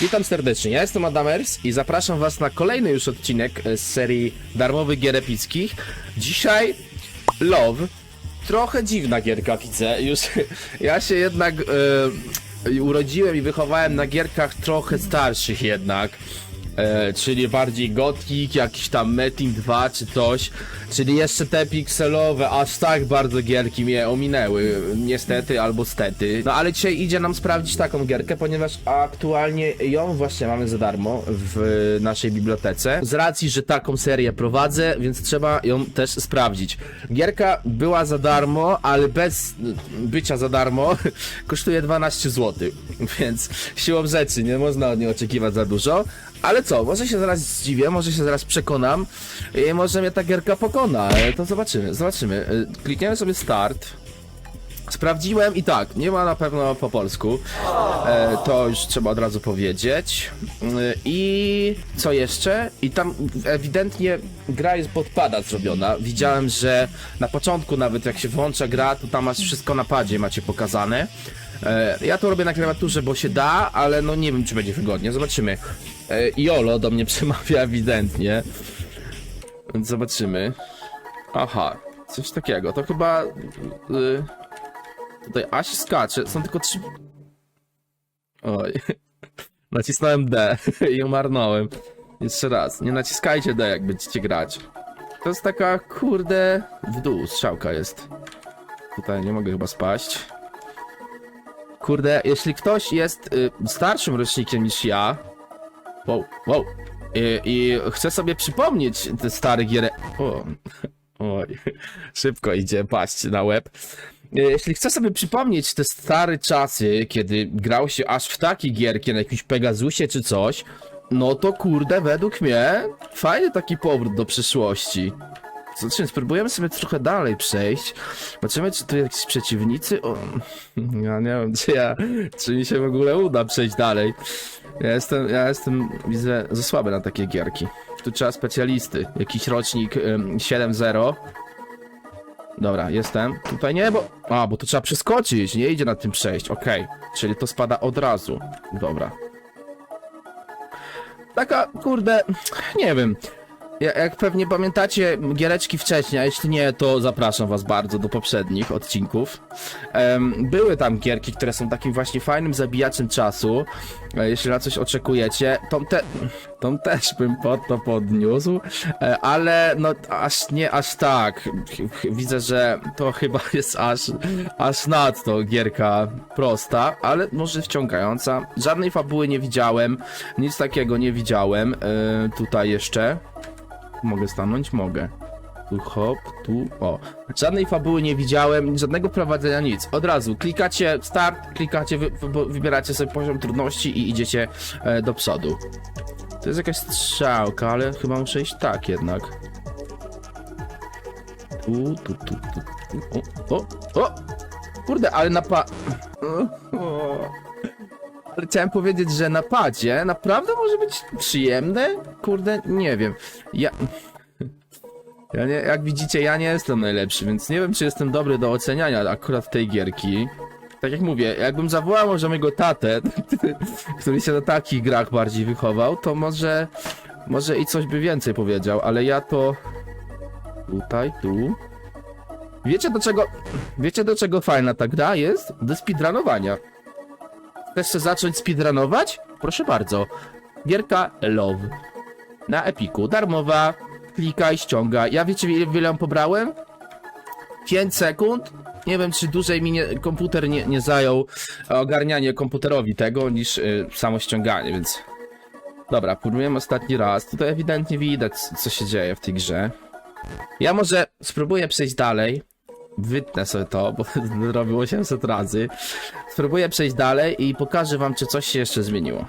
Witam serdecznie, ja jestem Adamers i zapraszam was na kolejny już odcinek e, z serii darmowych gier epickich. Dzisiaj Love. Trochę dziwna gierka widzę, już ja się jednak e, urodziłem i wychowałem na gierkach trochę starszych jednak. E, czyli bardziej Gothic, jakiś tam Metin 2 czy coś, czyli jeszcze te pikselowe, aż tak bardzo gierki mnie ominęły, niestety albo stety. No ale dzisiaj idzie nam sprawdzić taką gierkę, ponieważ aktualnie ją właśnie mamy za darmo w naszej bibliotece. Z racji, że taką serię prowadzę, więc trzeba ją też sprawdzić. Gierka była za darmo, ale bez bycia za darmo kosztuje 12 zł, więc siłą rzeczy nie można od niej oczekiwać za dużo. Ale co, może się zaraz zdziwię, może się zaraz przekonam i może mnie ta gierka pokona, e, to zobaczymy, zobaczymy. E, Klikniemy sobie start. Sprawdziłem i tak, nie ma na pewno po polsku, e, to już trzeba od razu powiedzieć. I co jeszcze? I tam ewidentnie gra jest podpada zrobiona. Widziałem, że na początku nawet jak się włącza gra, to tam masz wszystko na padzie macie pokazane. E, Ja to robię na klawiaturze, bo się da, ale no nie wiem, czy będzie wygodnie. Zobaczymy. E, Jolo do mnie przemawia ewidentnie. Więc zobaczymy. Aha, coś takiego. To chyba... Y, tutaj Aś skacze. Są tylko trzy... Oj. Nacisnąłem D i umarnąłem. Jeszcze raz. Nie naciskajcie D, jak będziecie grać. To jest taka, kurde... W dół strzałka jest. Tutaj nie mogę chyba spaść. Kurde, jeśli ktoś jest y, starszym rocznikiem niż ja, wow, wow, i, i chce sobie przypomnieć te stare gierę, o, oj, szybko idzie paść na łeb. Y, Jeśli chce sobie przypomnieć te stare czasy, kiedy grał się aż w takie gierki na jakimś Pegasusie czy coś, no to kurde, według mnie, fajny taki powrót do przeszłości. Zobaczymy, spróbujemy sobie trochę dalej przejść. Zobaczymy, czy tu jakieś przeciwnicy. O, ja nie wiem, czy ja, czy mi się w ogóle uda przejść dalej. Ja jestem, ja jestem, widzę, za słaby na takie gierki. Tu trzeba specjalisty. Jakiś rocznik ym, 7.0. Dobra, jestem. Tutaj nie, bo... A, bo to trzeba przeskoczyć, nie idzie na tym przejść. Okej, czyli to spada od razu. Dobra. Taka, kurde, nie wiem. Ja- Jak pewnie pamiętacie giereczki wcześniej, a jeśli nie, to zapraszam was bardzo do poprzednich odcinków. Były tam gierki, które są takim właśnie fajnym zabijaczem czasu. E, Jeśli na coś oczekujecie, tą, te, tą też bym pod to podniósł, e, ale no aż nie aż tak. Widzę, że to chyba jest aż, aż nadto gierka prosta, ale może wciągająca. Żadnej fabuły nie widziałem, nic takiego nie widziałem e, tutaj jeszcze. Mogę stanąć? Mogę. Tu hop, tu, o. Żadnej fabuły nie widziałem, żadnego prowadzenia, nic. Od razu klikacie start, klikacie, wy, wy, wybieracie sobie poziom trudności i idziecie e, do przodu. To jest jakaś strzałka, ale chyba muszę iść tak jednak. Tu, tu, tu, tu, tu. O, o, o! Kurde, ale na pa... O, o. Chciałem powiedzieć, że na padzie naprawdę może być przyjemne? Kurde, nie wiem. Ja... Ja nie, jak widzicie, ja nie jestem najlepszy, więc nie wiem, czy jestem dobry do oceniania akurat tej gierki. Tak jak mówię, jakbym zawołał może mojego tatę, który się na takich grach bardziej wychował, to może, może i coś by więcej powiedział, ale ja to... Tutaj, tu... Wiecie do czego, wiecie do czego fajna ta gra jest? Do speedrunowania. Chcesz zacząć speedrunować? Proszę bardzo. Gierka Love. Na Epiku. Darmowa. Klikaj, ściągaj. Ja wiecie ile ją pobrałem? 5 sekund. Nie wiem, czy dłużej mi nie, komputer nie, nie zajął ogarnianie komputerowi tego niż y, samo ściąganie, więc... Dobra, próbujemy ostatni raz. Tutaj ewidentnie widać, co się dzieje w tej grze. Ja może spróbuję przejść dalej. Wytnę sobie to, bo robił 800 razy. Spróbuję przejść dalej i pokażę wam, czy coś się jeszcze zmieniło.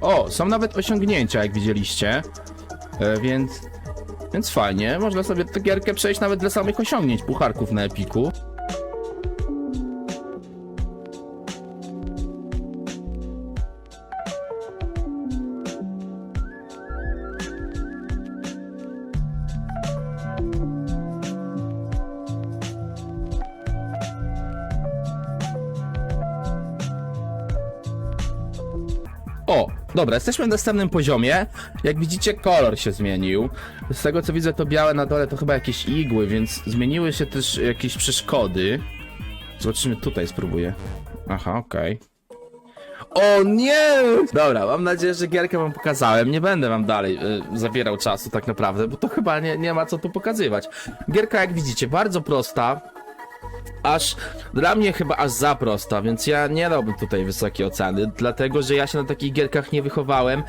O, są nawet osiągnięcia, jak widzieliście. E, więc, więc fajnie. Można sobie tę gierkę przejść nawet dla samych osiągnięć pucharków na Epiku. O, dobra, jesteśmy na następnym poziomie. Jak widzicie, kolor się zmienił. Z tego co widzę, to białe na dole to chyba jakieś igły, więc zmieniły się też jakieś przeszkody. Zobaczymy, tutaj spróbuję. Aha, okej. O nie! Dobra, mam nadzieję, że gierkę wam pokazałem. Nie będę wam dalej y, zabierał czasu tak naprawdę, bo to chyba nie, nie ma co tu pokazywać. Gierka, jak widzicie, bardzo prosta aż dla mnie chyba aż za prosta, więc ja nie dałbym tutaj wysokiej oceny, dlatego że ja się na takich gierkach nie wychowałem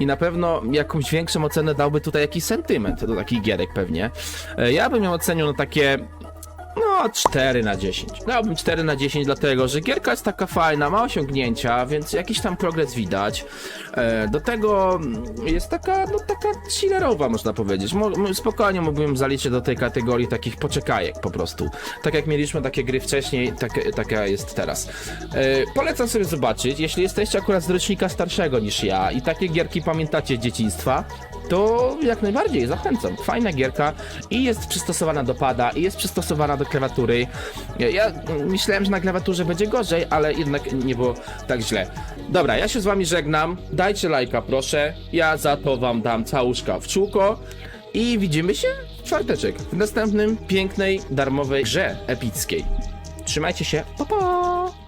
i na pewno jakąś większą ocenę dałby tutaj jakiś sentyment do takich gierek pewnie. E, Ja bym ją ocenił na takie no, 4 na 10. Dałbym 4 na 10, dlatego że gierka jest taka fajna, ma osiągnięcia, więc jakiś tam progres widać. E, do tego jest taka, no taka chillerowa, można powiedzieć. Spokojnie mógłbym zaliczyć do tej kategorii takich poczekajek po prostu. Tak jak mieliśmy takie gry wcześniej, tak, taka jest teraz. E, polecam sobie zobaczyć, jeśli jesteście akurat z rocznika starszego niż ja i takie gierki pamiętacie z dzieciństwa, to jak najbardziej zachęcam. Fajna gierka i jest przystosowana do pada, i jest przystosowana do klawiatury. Ja, myślałem, że na klawiaturze będzie gorzej, ale jednak nie było tak źle. Dobra, ja się z wami żegnam. Dajcie lajka, proszę. Ja za to wam dam całuszka w czółko. I widzimy się w czwarteczek w następnym pięknej, darmowej grze epickiej. Trzymajcie się. Pa, pa!